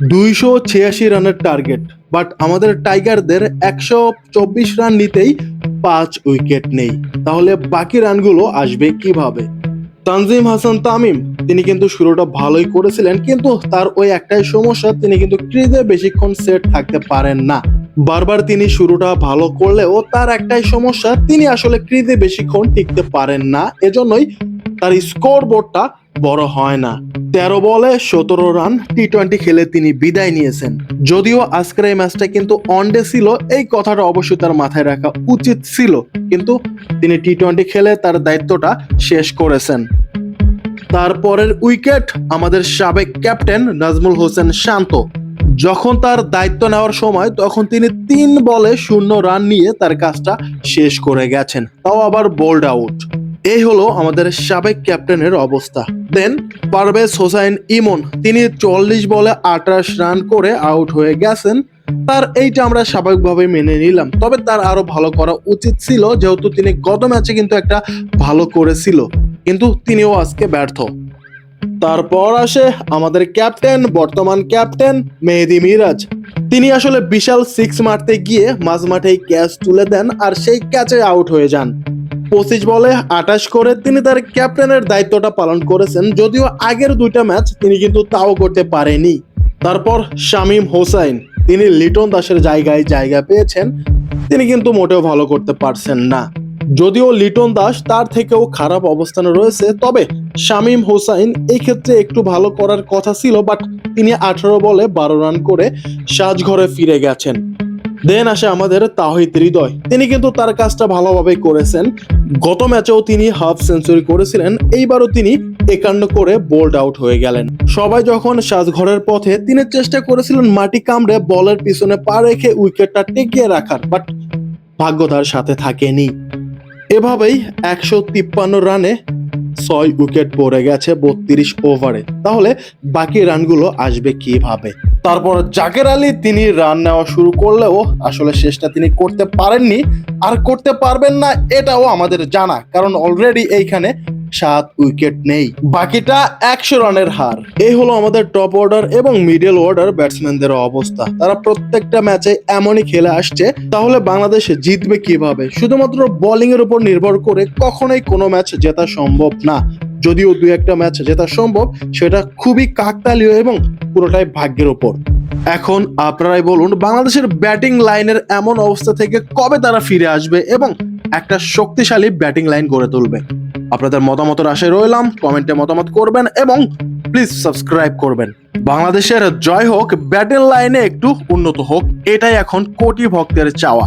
দুইশো ছিয়াশি রানের টার্গেট বাট আমাদের টাইগারদের একশো চব্বিশ রান নিতেই পাঁচ উইকেট নেই। তাহলে বাকি রানগুলো আসবে কীভাবে? তানজিম হাসান তামিম, তিনি কিন্তু শুরুটা ভালোই করেছিলেন, কিন্তু তার ওই একটাই সমস্যা, তিনি কিন্তু ক্রিজে বেশিক্ষণ সেট থাকতে পারেন না। বারবার তিনি শুরুটা ভালো করলেও তার একটাই সমস্যা, তিনি আসলে ক্রিজে বেশিক্ষণ টিকতে পারেন না। এজন্যই তার স্কোর বোর্ডটা বড় হয় না। তেরো বলে সতেরো রান টি টোয়েন্টি খেলে তিনি বিদায় নিয়েছেন। যদিও আজকের এই ম্যাচটা কিন্তু অনডে ছিল, এই কথাটা অবশ্যই তার মাথায় রাখা উচিত ছিল। কিন্তু তিনি টি টোয়েন্টি খেলে তার দায়িত্বটা শেষ করেছেন। তারপরের উইকেট আমাদের সাবেক ক্যাপ্টেন নাজমুল হোসেন শান্ত। যখন তার দায়িত্ব নেওয়ার সময়, তখন তিনি তিন বলে শূন্য রান নিয়ে তার কাজটা শেষ করে গেছেন। তাও আবার বোল্ড আউট। এই হলো আমাদের সাবেক ক্যাপ্টেনের অবস্থা। দেন পারভেজ হোসাইন ইমন, তিনি চল্লিশ বলে আঠাশ রান করে আউট হয়ে গেছেন। তার এইটা আমরা স্বাভাবিকভাবে মেনে নিলাম। তবে তার আরও ভালো করা উচিত ছিল, যেহেতু তিনি গত ম্যাচে কিন্তু একটা ভালো করেছিল। কিন্তু তিনিও আজকে ব্যর্থ। তারপর আসে আমাদের ক্যাপ্টেন, বর্তমান ক্যাপ্টেন মেহেদি মিরাজ। তিনি আসলে বিশাল সিক্স মারতে গিয়ে মাঝ মাঠেই ক্যাচ তুলে দেন আর সেই ক্যাচে আউট হয়ে যান। পঁচিশ বলে আটাশ করে তিনি তার ক্যাপ্টেনের দায়িত্বটা পালন করেছেন, যদিও আগের দুইটা ম্যাচ তিনি কিন্তু তাও করতে পারেনি। তারপর শামীম হোসাইন, তিনি লিটন দাসের জায়গায় জায়গা পেয়েছেন, তিনি কিন্তু মোটেও ভালো করতে পারছেন না। যদিও লিটন দাস তার থেকেও খারাপ অবস্থানে রয়েছে, তবে শামীম হোসাইন এই ক্ষেত্রে একটু ভালো করার কথা ছিল, বাট তিনি আঠারো বলে বারো রান করে সাজঘরে ফিরে গেছেন। দেন আসে আমাদের তাহিদ হৃদয়। তিনি কিন্তু তার কাজটা ভালোভাবে করেছেন। গত ম্যাচেও তিনি হাফ সেঞ্চুরি করেছিলেন। এইবারও তিনি একান্ন করে বোল্ড আউট হয়ে গেলেন। সবাই যখন সাজঘরের পথে তিনি চেষ্টা করেছিলেন মাটি কামড়ে বলের পিছনে পা রেখে উইকেটটা টেকিয়ে রাখার বাট ভাগ্য তার সাথে থাকেনি। এভাবেই একশো তিপ্পান্ন রানে ছয় উইকেট পড়ে গেছে বত্রিশ ওভারে তাহলে বাকি রানগুলো আসবে কীভাবে? তারপর জাকের আলী, তিনি রান নেওয়া শুরু করলেও আসলে শেষটা তিনি করতে পারেননি। আর করতে পারবেন না এটাও আমাদের জানা, কারণ অলরেডি এইখানে সাত উইকেট নেই। বাকিটা একশো রানের হার। এই হলো আমাদের টপ অর্ডার এবং মিডল অর্ডার ব্যাটসম্যানদের অবস্থা। তারা প্রত্যেকটা ম্যাচে এমনই খেলে আসছে, তাহলে বাংলাদেশ জিতবে কীভাবে? শুধুমাত্র বোলিং এর উপর নির্ভর করে কখনোই কোনো ম্যাচ জেতা সম্ভব না। যদিও দুই একটা ম্যাচ জেতা সম্ভব, সেটা খুবই কাকতালীয় এবং পুরোটাই ভাগ্যের উপর এখন আপনারাই বলুন, বাংলাদেশের ব্যাটিং লাইনের এমন অবস্থা থেকে কবে তারা ফিরে আসবে এবং একটা শক্তিশালী ব্যাটিং লাইন গড়ে তুলবে? আপনাদের মতামতের আশায় রইলাম কমেন্টে মতামত করবেন এবং প্লিজ সাবস্ক্রাইব করবেন। বাংলাদেশের জয় হোক ব্যাটিং লাইনে একটু উন্নত হোক, এটাই এখন কোটি ভক্তের চাওয়া।